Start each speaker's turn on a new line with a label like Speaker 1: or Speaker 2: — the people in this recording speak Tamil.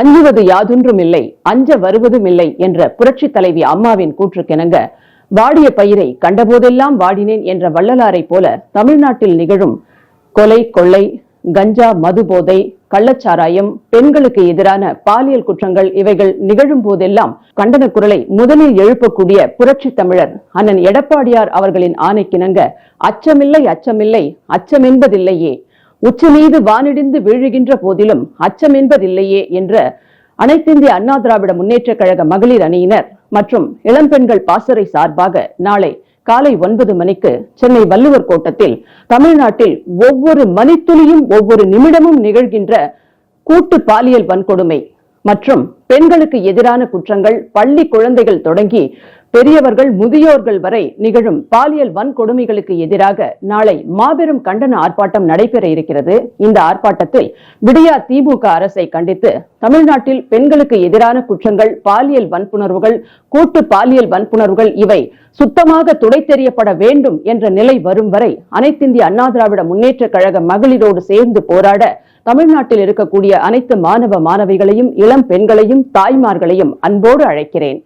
Speaker 1: அஞ்சுவது யாதொன்றும் இல்லை அஞ்ச வருவதும் இல்லை என்ற புரட்சி தலைவி அம்மாவின் கூற்றுக்கிணங்க வாடிய பயிரை கண்டபோதெல்லாம் வாடினேன் என்ற வள்ளலாரை போல தமிழ்நாட்டில் நிகழும் கொலை கொள்ளை கஞ்சா மது போதை கள்ளச்சாராயம் பெண்களுக்கு எதிரான பாலியல் குற்றங்கள் இவைகள் நிகழும் போதெல்லாம் கண்டன குரலை முதலில் எழுப்பக்கூடிய புரட்சி தமிழர் அண்ணன் எடப்பாடியார் அவர்களின் ஆணைக்கிணங்க அச்சமில்லை அச்சமில்லை அச்சமென்பதில்லையே உச்சி மீது வானிடிந்து வீழுகின்ற போதிலும் அச்சம் என்பதில்லையே என்ற அனைத்திந்திய அண்ணா திராவிட முன்னேற்ற கழக மகளிர் அணியினர் மற்றும் இளம்பெண்கள் பாசறை சார்பாக நாளை காலை ஒன்பது மணிக்கு சென்னை வள்ளுவர் கோட்டத்தில் தமிழ்நாட்டில் ஒவ்வொரு மணித்துளியும் ஒவ்வொரு நிமிடமும் நிகழ்கின்ற கூட்டு பாலியல் வன்கொடுமை மற்றும் பெண்களுக்கு எதிரான குற்றங்கள் பள்ளி குழந்தைகள் தொடங்கி பெரியவர்கள் முதியோர்கள் வரை நிகழும் பாலியல் வன்கொடுமைகளுக்கு எதிராக நாளை மாபெரும் கண்டன ஆர்ப்பாட்டம் நடைபெற இருக்கிறது இந்த ஆர்ப்பாட்டத்தில் விடியா திமுக அரசை கண்டித்து தமிழ்நாட்டில் பெண்களுக்கு எதிரான குற்றங்கள் பாலியல் வன்புணர்வுகள் கூட்டு பாலியல் வன்புணர்வுகள் இவை சுத்தமாக துடை தெரியப்பட வேண்டும் என்ற நிலை வரும் வரை அனைத்திந்திய அண்ணா திராவிட முன்னேற்ற கழக மகளிரோடு சேர்ந்து போராட தமிழ்நாட்டில் இருக்கக்கூடிய அனைத்து மாணவ மாணவிகளையும் இளம் பெண்களையும் தாய்மார்களையும் அன்போடு அழைக்கிறேன்